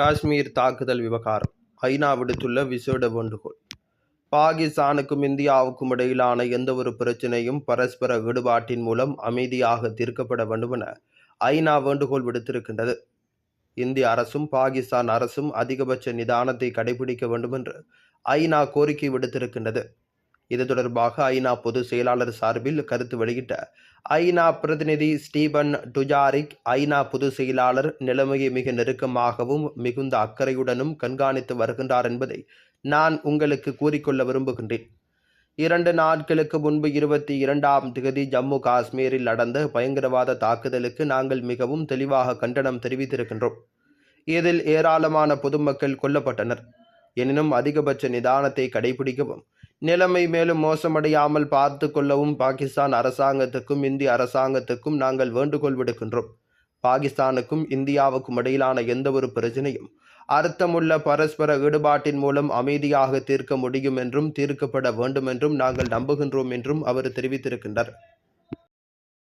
காஷ்மீர் தாக்குதல் விவகாரம். ஐநா விடுத்துள்ள விசேட வேண்டுகோள். பாகிஸ்தானுக்கும் இந்தியாவுக்கும் இடையிலான எந்தவொரு பிரச்சினையும் பரஸ்பர ஈடுபாட்டின் மூலம் அமைதியாக தீர்க்கப்பட வேண்டுமென ஐநா வேண்டுகோள் விடுத்திருக்கின்றது. இந்திய அரசும் பாகிஸ்தான் அரசும் அதிகபட்ச நிதானத்தை கடைபிடிக்க வேண்டும் என்று ஐநா கோரிக்கை விடுத்திருக்கின்றது. இது தொடர்பாக ஐநா பொதுச் செயலாளர் சார்பில் கருத்து வெளியிட்ட ஐநா பிரதிநிதி ஸ்டீபன் டுஜாரிக் ஐநா பொதுச் செயலாளர் நிலைமையை மிக நெருக்கமாகவும் மிகுந்த அக்கறையுடனும் கண்காணித்து வருகின்றார் என்பதை நான் உங்களுக்கு கூறிக்கொள்ள விரும்புகின்றேன். இரண்டு நாட்களுக்கு முன்பு இருபத்தி இரண்டாம் தேதி ஜம்மு காஷ்மீரில் நடந்த பயங்கரவாத தாக்குதலுக்கு நாங்கள் மிகவும் தெளிவாக கண்டனம் தெரிவித்திருக்கின்றோம். இதில் ஏராளமான பொதுமக்கள் கொல்லப்பட்டனர். எனினும் அதிகபட்ச நிதானத்தை கடைபிடிக்கவும் நிலைமை மேலும் மோசமடையாமல் பார்த்து கொள்ளவும் பாகிஸ்தான் அரசாங்கத்துக்கும் இந்திய அரசாங்கத்துக்கும் நாங்கள் வேண்டுகோள் விடுக்கின்றோம். பாகிஸ்தானுக்கும் இந்தியாவுக்கும் இடையிலான எந்தவொரு பிரச்சனையும் அர்த்தமுள்ள பரஸ்பர ஈடுபாட்டின் மூலம் அமைதியாக தீர்க்க முடியும் என்றும் தீர்க்கப்பட வேண்டும் என்றும் நாங்கள் நம்புகின்றோம் என்றும் அவர் தெரிவித்திருக்கின்றார்.